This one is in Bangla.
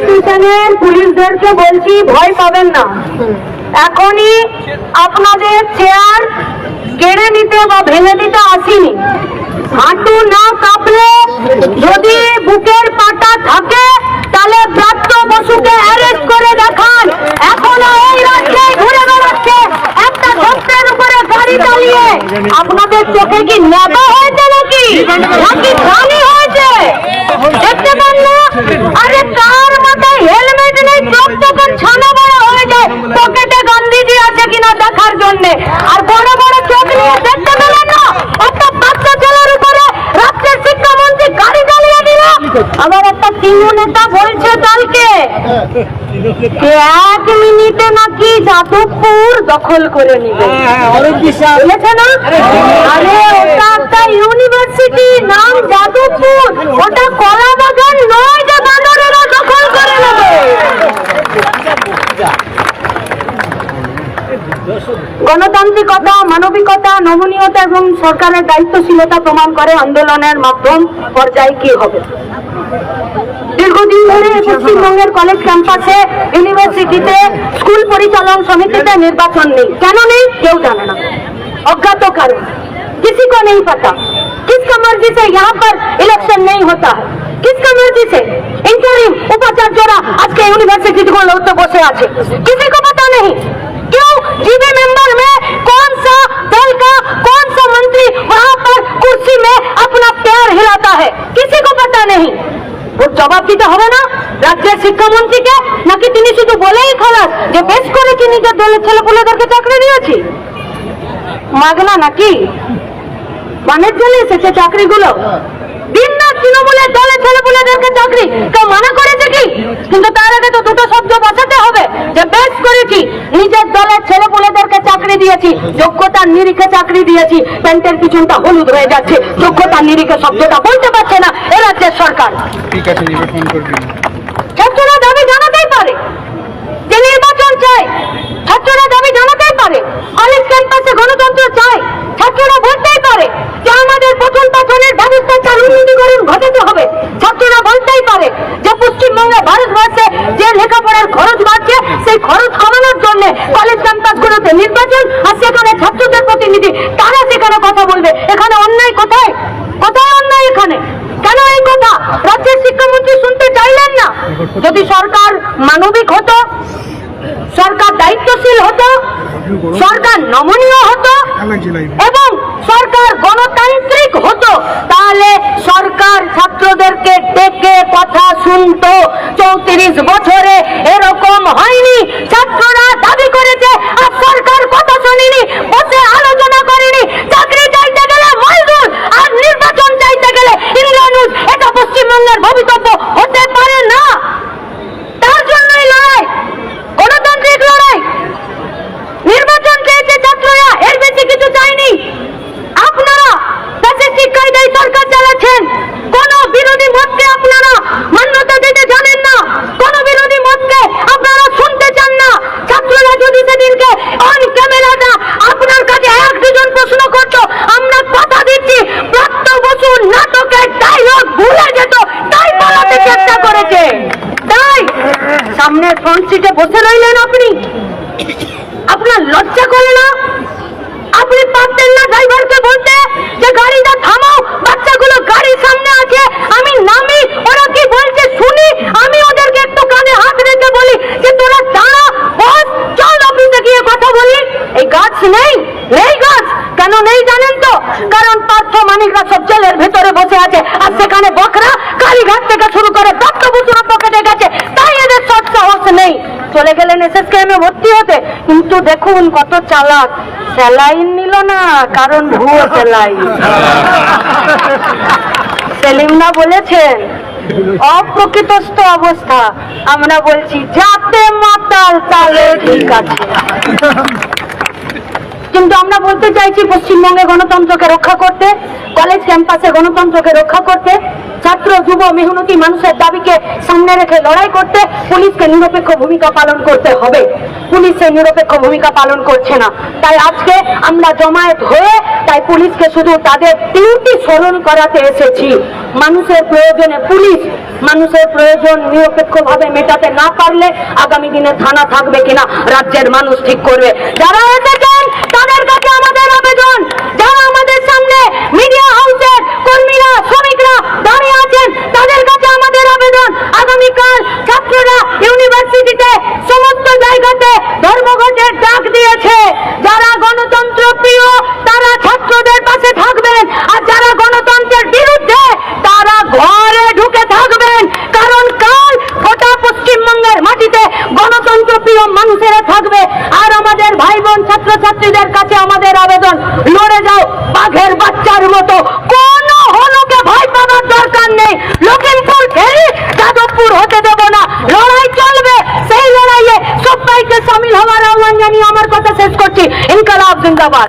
স্টেশনের পুলিশদেরকে বলছি, ভয় পাবেন না। এখনই আপনাদের চেয়ার কেড়ে নিতে বা ভেঙে দিতে আসিনি। হাঁটু না কাঁপলে যদি বুকের পাটা থাকে, তাহলে প্রাপ্ত বসুকে অ্যারেস্ট করে দেখান। এখনও এই রাজ্যে ঘুরে বেড়াচ্ছে। একটা সত্যের উপরে গাড়ি চালিয়ে। আপনাদের চোখে কি নেতা হয়েছে নাকি? নাকি প্রাণী হয়েছে? দেখতে পান না? আরে মাথায় হেলমেট নেই চোখ তখন ছানা বড় হয়ে যায় পকেটে গান্ধীজি আছে কিনা দেখার জন্য আর বড় বড় চোখ নিয়ে দেখতে পেলেন না একটা বাচ্চা ছেলের উপরে রাজ্যের শিক্ষামন্ত্রী গাড়ি চালিয়ে দিল আবার একটা তৃণমূল নেতা বলছে কালকে এক মিনিটে নাকি যাদবপুর দখল করে নিবে না আরে ওটা একটা ইউনিভার্সিটি নাম যাদবপুর ওটা কলা বাগান নয় যে বানরেরা দখল করে নেবে গণতান্ত্রিকতা মানবিকতা নমনীয়তা এবং সরকারের দায়িত্বশীলতা প্রমাণ করে আন্দোলনের মাধ্যম পর্যায়ে কি হবে দীর্ঘদিন ধরে পশ্চিমবঙ্গের কলেজ ক্যাম্পাসে ইউনিভার্সিটিতে স্কুল পরিচালন সমিতিতে নির্বাচন নেই কেন নেই কেউ জানে না অজ্ঞাত কারণ किसी को नहीं पता किसका मर्जी से यहाँ पर इलेक्शन नहीं होता है किसका मर्जी से इंटरिम उपाचार्यरा आज के यूनिवर्सिटी को लोग तो बसे आछे किसी को पता नहीं क्यों जीबी मेंबर में कौन सा दल का कौन सा मंत्री वहाँ पर कुर्सी में अपना पैर हिलाता है किसी को पता नहीं ওর জবাব দিতে হবে না রাজ্যের শিক্ষামন্ত্রীকে নাকি তিনি শুধু বলেই খালাস যে বেশ করে কি নিজের দলের ছেলেপুলেদেরকে চাকরি দিয়েছি মাগনা নাকি মানের জন্য এসেছে চাকরিগুলো দিন না তৃণমূলের দলের ছেলেপুলেদেরকে চাকরি কেউ মানা করেছে কি কিন্তু তার যে বেশ করেছি। নিজের দলের ছেলে পুলেদেরকে চাকরি দিয়েছি যোগ্যতার নিরিখে চাকরি দিয়েছি প্যান্টের পিছনটা হলুদ হয়ে যাচ্ছে যোগ্যতার নিরিখে শব্দটা বলতে পারছে না এ রাজ্যের সরকার। ঠিক আছে ছাত্ররা দাবি জানাতেই পারে। যে নির্বাচন চাই ছাত্ররা দাবি জানাতেই পারে। অনেক ক্যাম্পাসে গণতন্ত্র চাই ছাত্ররা বলতেই পারে যে আমাদের পঠন পাঠনের ব্যবস্থা চালু উন্নতিকরণ ঘটাতে হবে ছাত্ররা বলতেই পারে যে পশ্চিমবঙ্গে ভারতবর্ষে যে লেখাপড়ার খরচ বাড়ছে সেই খরচ কমানোর জন্য কলেজ ক্যাম্পাসগুলোতে নির্বাচন আর সেখানে ছাত্রদের প্রতিনিধি, তারা সেখানে কথা বলবে, এখানে অন্যায় কোথায়? কোথায় অন্যায় এখানে? কেন এই কথা? রাজ্যের শিক্ষামন্ত্রী শুনতে চাইলেন না। যদি সরকার মানবিক হতো, সরকার দায়িত্বশীল হতো, সরকার নমনীয় হতো, এবং সরকার গণতান্ত্রিক হতো, তাহলে সরকার ছাত্রদেরকে ডেকে কথা শুনতো চৌত্রিশ বছরে এরকম হয়নি ছাত্ররা দাবি করেছে আর সরকার কথা শুনিনি বসে আলোচনা করেনি চাকরি চাইতে গেলে মজদুর আর নির্বাচন চাইতে গেলে ইন্দ্রানুষ এটা পশ্চিমবঙ্গের ভবিতব্য হতে পারে না তার জন্যই লড়াই গণতান্ত্রিক লড়াই নির্বাচন চেয়েছে ছাত্ররা এর বেশি কিছু চাইনি আপনারা দেশের শিক্ষায় দেয় সরকার চালাচ্ছেন কোন বিরোধী মতকে আপনারা মান্যতা দিতে জানেন না কোন বিরোধী মতকে আপনারা শুনতে চান না ছাত্ররা যদি সেদিনকে অন ক্যামেরাটা আপনার কাছে এক দুজন প্রশ্ন করতো আমরা কথা দিচ্ছি প্রাপ্ত বসু নাটকের ডায়লগ ভুলে যেত তাই পালাতে চেষ্টা করেছে তাই সামনে ফ্রন্ট সিটে বসে রইলেন আপনি? আপনার লজ্জা করে না আপনি পারতেন না ড্রাইভারকে বলতে যে গাড়িটা থামাও বাচ্চাগুলো গাড়ির সামনে আছে আমি নামি ওরা কি বলছে শুনি আমি ওদেরকে একটু কানে হাত রেখে বলি যে তোরা দাঁড়া বস চল অফিসে গিয়ে কথা বলি এই গাছ নেই নেই গাছ কেন নেই জানেন তো কারণ পার্থ মানিকরা সব জেলের ভেতরে বসে আছে আর সেখানে বকরা কালীঘাট থেকে শুরু করে দত্ত বসুর পকেটে গেছে তাই এদের সৎ সাহস নেই চলে গেলেন এসএস কেমে ভর্তি হতে কিন্তু দেখুন কত চালাক। স্যালাইন নিল না, কারণ ভুয়ো স্যালাইন। সেলিমনা বলেছেন, অপ্রকৃতস্থ অবস্থা। আমরা বলছি, যাতে মাতাল তালে ঠিক আছে। কিন্তু আমরা বলতে চাইছি পশ্চিমবঙ্গে গণতন্ত্রকে রক্ষা করতে কলেজ ক্যাম্পাসে গণতন্ত্রকে রক্ষা করতে, ছাত্র, যুব, মেহনতি মানুষের দাবিকে সামনে রেখে লড়াই করতে, পুলিশকে নিরপেক্ষ ভূমিকা পালন করতে হবে। পুলিশ সেই নিরপেক্ষ ভূমিকা পালন করছে না। তাই আজকে আমরা জমায়েত হয়ে, তাই পুলিশকে শুধু তাদের তিনটি স্মরণ করাতে এসেছি। মানুষের প্রয়োজনে পুলিশ, মানুষের প্রয়োজন নিরপেক্ষভাবে মেটাতে না পারলে আগামী দিনে থানা থাকবে কিনা, রাজ্যের মানুষ ঠিক করবে। যারা এসেছেন তাদের কাছে আমাদের আবেদন। যারা আমাদের সামনে মিডিয়া হাউসের কর্মীরা, শ্রমিকরা দাঁড়িয়ে আছেন, তাদের কাছে আমাদের আবেদন। আগামীকাল ছাত্ররা ইউনিভার্সিটিতে সমস্ত জায়গাতে ধর্মঘটের ডাক দিয়েছে। যারা গণতন্ত্র প্রিয়, তারা ছাত্রদের পাশে থাকবেন। আর যারা গণতন্ত্রের বিরুদ্ধে, তারা ঘরে ঢুকে থাকবেন। কারণ কাল গোটা পশ্চিমবঙ্গের মাটিতে গণতন্ত্র প্রিয় মানুষেরা থাকবে আর আমাদের ভাই বোন ছাত্রছাত্রীদের কাছে আমাদের আবেদন, লড়ে যাও, বাঘের বাচ্চার মতো। কোন হলকে ভয় পাওয়ার দরকার নেই। লখিমপুর ফেরি, যাদবপুর হতে দেব না। লড়াই চলবে। সেই লড়াইয়ে সবাইকে সামিল হওয়ার আহ্বান জানিয়ে আমার কথা শেষ করছি। ইনকালাব জিন্দাবাদ।